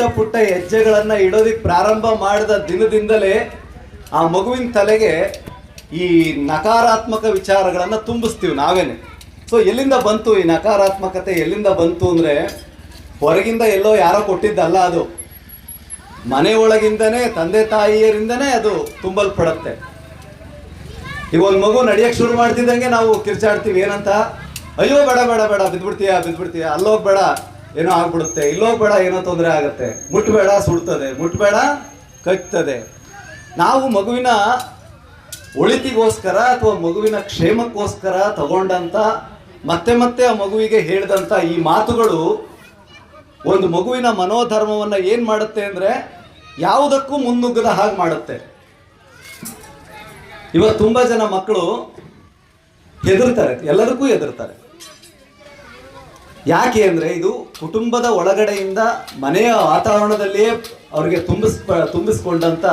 ಪುಟ್ಟ ಪುಟ್ಟ ಹೆಜ್ಜೆಗಳನ್ನ ಇಡೋದಿಕ್ ಪ್ರಾರಂಭ ಮಾಡಿದ ದಿನದಿಂದಲೇ ಆ ಮಗುವಿನ ತಲೆಗೆ ಈ ನಕಾರಾತ್ಮಕ ವಿಚಾರಗಳನ್ನ ತುಂಬಿಸ್ತೀವಿ ನಾವೇನೆ. ಸೊ ಎಲ್ಲಿಂದ ಬಂತು ಈ ನಕಾರಾತ್ಮಕತೆ? ಎಲ್ಲಿಂದ ಬಂತು ಅಂದ್ರೆ, ಹೊರಗಿಂದ ಎಲ್ಲೋ ಯಾರೋ ಕೊಟ್ಟಿದ್ದಲ್ಲ ಅದು. ಮನೆ ಒಳಗಿಂದನೇ, ತಂದೆ ತಾಯಿಯರಿಂದನೇ ಅದು ತುಂಬಲ್ಪಡುತ್ತೆ. ಈಗ ಒಂದು ಮಗು ನಡೆಯಕ್ಕೆ ಶುರು ಮಾಡ್ತಿದ್ದಂಗೆ ನಾವು ಕಿರ್ಚಾಡ್ತೀವಿ, ಏನಂತ? ಅಯ್ಯೋ, ಬೇಡ ಬೇಡ ಬೇಡ ಬಿದ್ಬಿಡ್ತೀಯಾ ಬಿದ್ಬಿಡ್ತೀಯಾ ಅಲ್ಲೋಗ್ ಬೇಡ ಏನೋ ಆಗ್ಬಿಡುತ್ತೆ ಇಲ್ಲೋಗ್ಬೇಡ ಏನೋ ತೊಂದರೆ ಆಗುತ್ತೆ. ಮುಟ್ಬೇಡ, ಸುಡ್ತದೆ. ಮುಟ್ಬೇಡ ಕಚ್ತದೆ ನಾವು ಮಗುವಿನ ಒಳಿತಿಗೋಸ್ಕರ ಅಥವಾ ಮಗುವಿನ ಕ್ಷೇಮಕ್ಕೋಸ್ಕರ ತಗೊಂಡಂತ, ಮತ್ತೆ ಮತ್ತೆ ಆ ಮಗುವಿಗೆ ಹೇಳಿದಂತ ಈ ಮಾತುಗಳು ಒಂದು ಮಗುವಿನ ಮನೋಧರ್ಮವನ್ನ ಏನು ಮಾಡುತ್ತೆ ಅಂದ್ರೆ ಯಾವುದಕ್ಕೂ ಮುನ್ನುಗ್ಗದ ಹಾಗೆ ಮಾಡುತ್ತೆ. ಇವತ್ತು ತುಂಬಾ ಜನ ಮಕ್ಕಳು ಹೆದರ್ತಾರೆ, ಎಲ್ಲದಕ್ಕೂ ಹೆದರ್ತಾರೆ. ಯಾಕೆ ಅಂದರೆ ಇದು ಕುಟುಂಬದ ಒಳಗಡೆಯಿಂದ ಮನೆಯ ವಾತಾವರಣದಲ್ಲಿಯೇ ಅವರಿಗೆ ತುಂಬಿಸ್, ತುಂಬಿಸ್ಕೊಂಡಂತ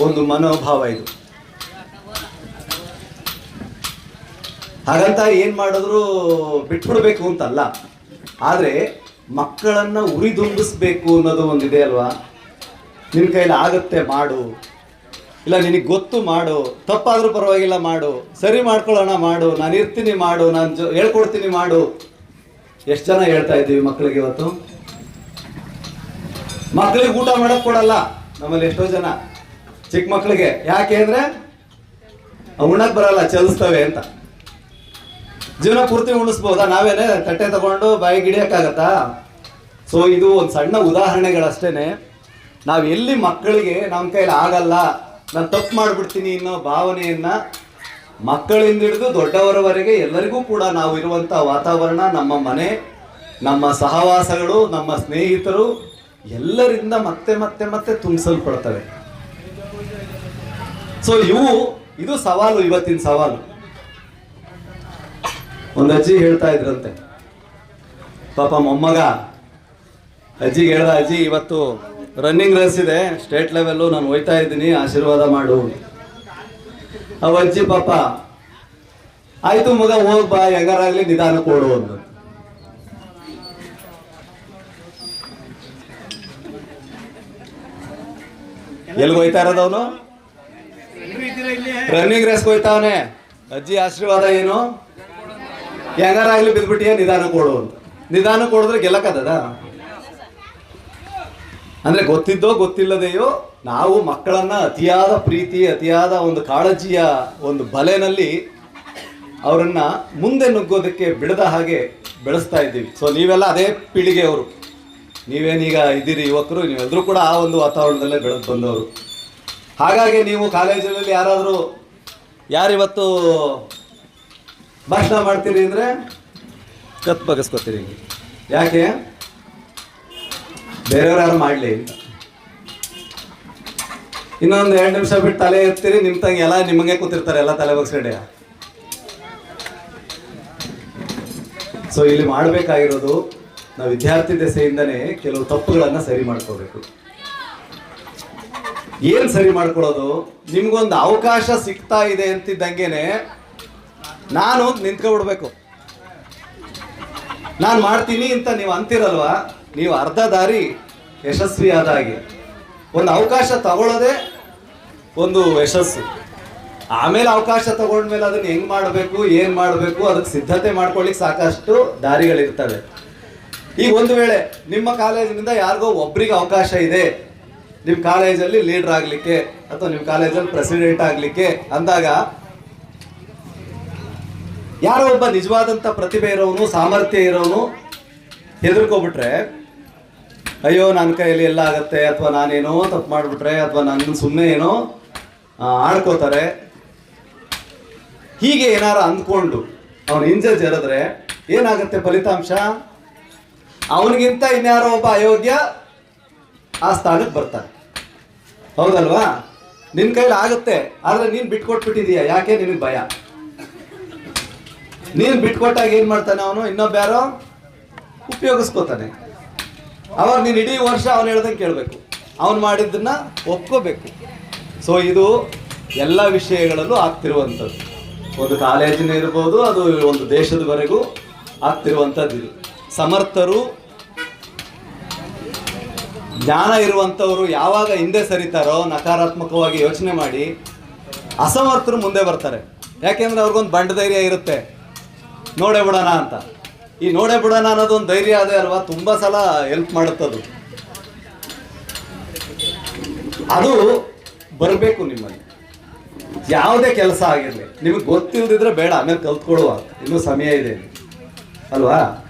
ಒಂದು ಮನೋಭಾವ ಇದು. ಹಾಗಂತ ಏನ್ ಮಾಡಿದ್ರು ಬಿಟ್ಬಿಡ್ಬೇಕು ಅಂತಲ್ಲ. ಆದ್ರೆ ಮಕ್ಕಳನ್ನ ಉರಿದುಂಬಿಸ್ಬೇಕು ಅನ್ನೋದು ಒಂದಿದೆ ಅಲ್ವಾ? ನಿನ್ ಕೈಲಿ ಆಗುತ್ತೆ ಮಾಡು. ಇಲ್ಲ ನಿನಗೆ ಗೊತ್ತು ಮಾಡು. ತಪ್ಪಾದ್ರೂ ಪರವಾಗಿಲ್ಲ ಮಾಡು. ಸರಿ ಮಾಡ್ಕೊಳ್ಳೋಣ ಮಾಡು. ನಾನು ಇರ್ತೀನಿ ಮಾಡು. ನಾನು ಹೇಳ್ಕೊಡ್ತೀನಿ ಮಾಡು. ಎಷ್ಟು ಜನ ಹೇಳ್ತಾ ಇದ್ದೀವಿ ಮಕ್ಕಳಿಗೆ ಇವತ್ತು? ಮಕ್ಕಳಿಗೆ ಊಟ ಮಾಡಕ್ ಕೊಡಲ್ಲ, ನಮ್ಮಲ್ಲಿ ಎಷ್ಟೋ ಜನ. ಚಿಕ್ಕ ಮಕ್ಕಳಿಗೆ ಯಾಕೆ ಅಂದ್ರೆ ಉಣ್ಣಕ್ ಬರಲ್ಲ, ಚಲಿಸ್ತವೆ ಅಂತ. ಜೀವನ ಪೂರ್ತಿ ಉಣಿಸ್ಬೋದಾ? ನಾವೇನೆ ತಟ್ಟೆ ತಗೊಂಡು ಬಾಯಿ ಗಿಡಿಯಕ್ಕಾಗತ್ತಾ ಸೊ ಇದು ಒಂದು ಸಣ್ಣ ಉದಾಹರಣೆಗಳಷ್ಟೇನೆ. ನಾವು ಎಲ್ಲಿ ಮಕ್ಕಳಿಗೆ ನಮ್ಮ ಕೈಲಿ ಆಗಲ್ಲ, ನಾನು ತಪ್ಪು ಮಾಡ್ಬಿಡ್ತೀನಿ ಅನ್ನೋ ಭಾವನೆಯನ್ನ ಮಕ್ಕಳಿಂದ ಹಿಡಿದು ದೊಡ್ಡವರವರೆಗೆ ಎಲ್ಲರಿಗೂ ಕೂಡ ನಾವು ಇರುವಂತ ವಾತಾವರಣ, ನಮ್ಮ ಮನೆ, ನಮ್ಮ ಸಹವಾಸಗಳು, ನಮ್ಮ ಸ್ನೇಹಿತರು ಎಲ್ಲರಿಂದ ಮತ್ತೆ ಮತ್ತೆ ಮತ್ತೆ ತುಂಬಿಸಲ್ಪಡ್ತವೆ. ಸೊ ಇವು, ಇದು ಸವಾಲು, ಇವತ್ತಿನ ಸವಾಲು. ಒಂದು ಅಜ್ಜಿ ಹೇಳ್ತಾ ಇದ್ರಂತೆ. ಪಾಪ ಮೊಮ್ಮಗ, ಅಜ್ಜಿಗೆ ಹೇಳ್ದ, ಅಜ್ಜಿ, ಇವತ್ತು ರನ್ನಿಂಗ್ ರೇಸ್ ಇದೆ ಸ್ಟೇಟ್ ಲೆವೆಲ್ಲು ನಾನು ಹೋಯ್ತಾ ಇದ್ದೀನಿ, ಆಶೀರ್ವಾದ ಮಾಡು. ಅವ ಅಜ್ಜಿ ಪಾಪ, ಆಯ್ತು ಮಗ, ಹೋಗ್ ಬಾ, ಹೆಂಗಾರಾಗ್ಲಿ ನಿಧಾನ ಕೊಡು ಅಂದ. ಎಲ್ಲಿ ಹೋಯ್ತಾ ಇರೋದವನು ರನ್ನಿಂಗ್ ರೇಸ್ ಹೋಯ್ತಾವನೆ. ಅಜ್ಜಿ, ಆಶೀರ್ವಾದ ಏನು? ಹೆಂಗಾರಾಗ್ಲಿ ಬಿದ್ಬಿಟ್ಟಿಯ, ನಿಧಾನ ಕೊಡು ಅಂತ ನಿಧಾನ ಕೊಡಿದ್ರೆ ಗೆಲ್ಲಕ್ಕದ ಅಂದ್ರೆ ಗೊತ್ತಿದ್ದೋ ಗೊತ್ತಿಲ್ಲದೆಯೋ ನಾವು ಮಕ್ಕಳನ್ನ ಅತಿಯಾದ ಪ್ರೀತಿ, ಅತಿಯಾದ ಒಂದು ಕಾಳಜಿಯ ಒಂದು ಬಲೆನಲ್ಲಿ ಅವರನ್ನ ಮುಂದೆ ನುಗ್ಗೋದಕ್ಕೆ ಬಿಡದ ಹಾಗೆ ಬೆಳೆಸ್ತಾ ಇದ್ದೀವಿ. ಸೊ ನೀವೆಲ್ಲ ಅದೇ ಪೀಳಿಗೆಯವರು. ನೀವೇನೀಗ ಇದ್ದೀರಿ ಯುವಕರು, ನೀವೆಲ್ಲರೂ ಕೂಡ ಆ ಒಂದು ವಾತಾವರಣದಲ್ಲೇ ಬೆಳೆದು ಬಂದವರು. ಹಾಗಾಗಿ ನೀವು ಕಾಲೇಜಿನಲ್ಲಿ ಯಾರಾದರೂ ಯಾರಿವತ್ತು ಭಾಷಣ ಮಾಡ್ತೀರಿ ಅಂದರೆ ಕತ್ ಬಗಸ್ಕೊತೀರಿ ಯಾಕೆ? ಬೇರೆಯವ್ರು ಯಾರು ಮಾಡಲಿ. ಇನ್ನೊಂದು ಎರಡು ನಿಮಿಷ ಬಿಟ್ಟು ತಲೆ ಎತ್ತೀರಿ ನಿಮ್ಮ ತಂಗಿ ಎಲ್ಲ ನಿಮಗೆ ಕೂತಿರ್ತಾರೆ ಎಲ್ಲ ತಲೆ ಬಗ್ಸ್ಕೊಂಡೆ. ಸೊ ಇಲ್ಲಿ ಮಾಡಬೇಕಾಗಿರೋದು ನಾವು ವಿದ್ಯಾರ್ಥಿ ದೆಸೆಯಿಂದನೇ ಕೆಲವು ತಪ್ಪುಗಳನ್ನು ಸರಿ ಮಾಡ್ಕೋಬೇಕು. ಏನು ಸರಿ ಮಾಡ್ಕೊಳ್ಳೋದು? ನಿಮ್ಗೊಂದು ಅವಕಾಶ ಸಿಗ್ತಾ ಇದೆ ಅಂತಿದ್ದಂಗೆನೆ ನಾನು ನಿಂತ್ಕೊಬಿಡ್ಬೇಕು ನಾನು ಮಾಡ್ತೀನಿ ಅಂತ ನೀವು ಅಂತಿರಲ್ವಾ? ನೀವು ಅರ್ಧ ದಾರಿ ಯಶಸ್ವಿಯಾದ ಹಾಗೆ. ಒಂದು ಅವಕಾಶ ತಗೊಳ್ಳೋದೇ ಒಂದು ಯಶಸ್ಸು. ಆಮೇಲೆ ಅವಕಾಶ ತಗೊಂಡ್ಮೇಲೆ ಅದನ್ನ ಹೆಂಗ್ ಮಾಡಬೇಕು, ಏನ್ ಮಾಡಬೇಕು, ಅದಕ್ಕೆ ಸಿದ್ಧತೆ ಮಾಡ್ಕೊಳ್ಳಿಕ್ ಸಾಕಷ್ಟು ದಾರಿಗಳಿರ್ತವೆ. ಈಗ ಒಂದು ವೇಳೆ ನಿಮ್ಮ ಕಾಲೇಜಿನಿಂದ ಯಾರಿಗೋ ಒಬ್ರಿಗೆ ಅವಕಾಶ ಇದೆ ನಿಮ್ಮ ಕಾಲೇಜಲ್ಲಿ ಲೀಡರ್ ಆಗ್ಲಿಕ್ಕೆ ಅಥವಾ ನಿಮ್ಮ ಕಾಲೇಜಲ್ಲಿ ಪ್ರೆಸಿಡೆಂಟ್ ಆಗ್ಲಿಕ್ಕೆ ಅಂದಾಗ ಯಾರೋ ಒಬ್ಬ ನಿಜವಾದಂತ ಪ್ರತಿಭೆ ಇರೋನು, ಸಾಮರ್ಥ್ಯ ಇರೋನು ಹೆದರ್ಕೊಬಿಟ್ರೆ ಅಯ್ಯೋ ನನ್ನ ಕೈಯಲ್ಲಿ ಎಲ್ಲ ಆಗತ್ತೆ, ಅಥವಾ ನಾನೇನೋ ತಪ್ಪು ಮಾಡಿಬಿಟ್ರೆ, ಅಥವಾ ನನ್ನ ಸುಮ್ಮನೆ ಏನೋ ಆಡ್ಕೋತಾರೆ. ಹೀಗೆ ಏನಾರ ಅಂದ್ಕೊಂಡು ಅವನು ಇಂಜ ಜರಿದ್ರೆ ಏನಾಗುತ್ತೆ ಫಲಿತಾಂಶ? ಅವನಿಗಿಂತ ಇನ್ಯಾರೋ ಒಬ್ಬ ಅಯೋಗ್ಯ ಆ ಸ್ಥಾನಕ್ಕೆ ಬರ್ತಾನೆ. ಹೌದಲ್ವಾ? ನಿನ್ನ ಕೈಲಿ ಆಗುತ್ತೆ, ಆದರೆ ನೀನು ಬಿಟ್ಕೊಟ್ಬಿಟ್ಟಿದೀಯಾ, ಯಾಕೆ ನಿನಗೆ ಭಯ? ನೀನು ಬಿಟ್ಕೊಟ್ಟಾಗ ಏನು ಮಾಡ್ತಾನೆ ಅವನು? ಇನ್ನೊಬ್ಬ ಯಾರೋ ಉಪಯೋಗಿಸ್ಕೋತಾನೆ. ಅವಾಗ ನೀನು ಇಡೀ ವರ್ಷ ಅವನು ಹೇಳ್ದಂಗೆ ಕೇಳಬೇಕು. ಅವನು ಮಾಡಿದ್ದನ್ನ ಒಪ್ಕೋಬೇಕು. ಸೊ ಇದು ಎಲ್ಲ ವಿಷಯಗಳಲ್ಲೂ ಆಗ್ತಿರುವಂಥದ್ದು. ಒಂದು ಕಾಲೇಜಿನ ಇರ್ಬೋದು, ಅದು ಒಂದು ದೇಶದವರೆಗೂ ಆಗ್ತಿರುವಂಥದ್ದು ಇದು ಸಮರ್ಥರು, ಜ್ಞಾನ ಇರುವಂಥವರು ಯಾವಾಗ ಹಿಂದೆ ಸರಿತಾರೋ ನಕಾರಾತ್ಮಕವಾಗಿ ಯೋಚನೆ ಮಾಡಿ, ಅಸಮರ್ಥರು ಮುಂದೆ ಬರ್ತಾರೆ. ಯಾಕೆಂದ್ರೆ ಅವ್ರಿಗೊಂದು ಬಂಡ ಧೈರ್ಯ ಇರುತ್ತೆ. ನೋಡೇ ಬಿಡೋಣ ಅಂತ. ಈ ನೋಡೇ ಬಿಡೋಣ ಅನ್ನೋದು ಒಂದು ಧೈರ್ಯ ಅದೇ ಅಲ್ವಾ? ತುಂಬ ಸಲ ಹೆಲ್ಪ್ ಮಾಡುತ್ತದು. ಅದು ಬರಬೇಕು ನಿಮ್ಮಲ್ಲಿ. ಯಾವುದೇ ಕೆಲಸ ಆಗಿರಲಿ. ನಿಮಗೆ ಗೊತ್ತಿಲ್ಲದಿದ್ರೆ ಬೇಡ, ಆಮೇಲೆ ಕಲ್ತ್ಕೊಳ್ಳುವ. ಇನ್ನೂ ಸಮಯ ಇದೆ. ಅಲ್ವಾ?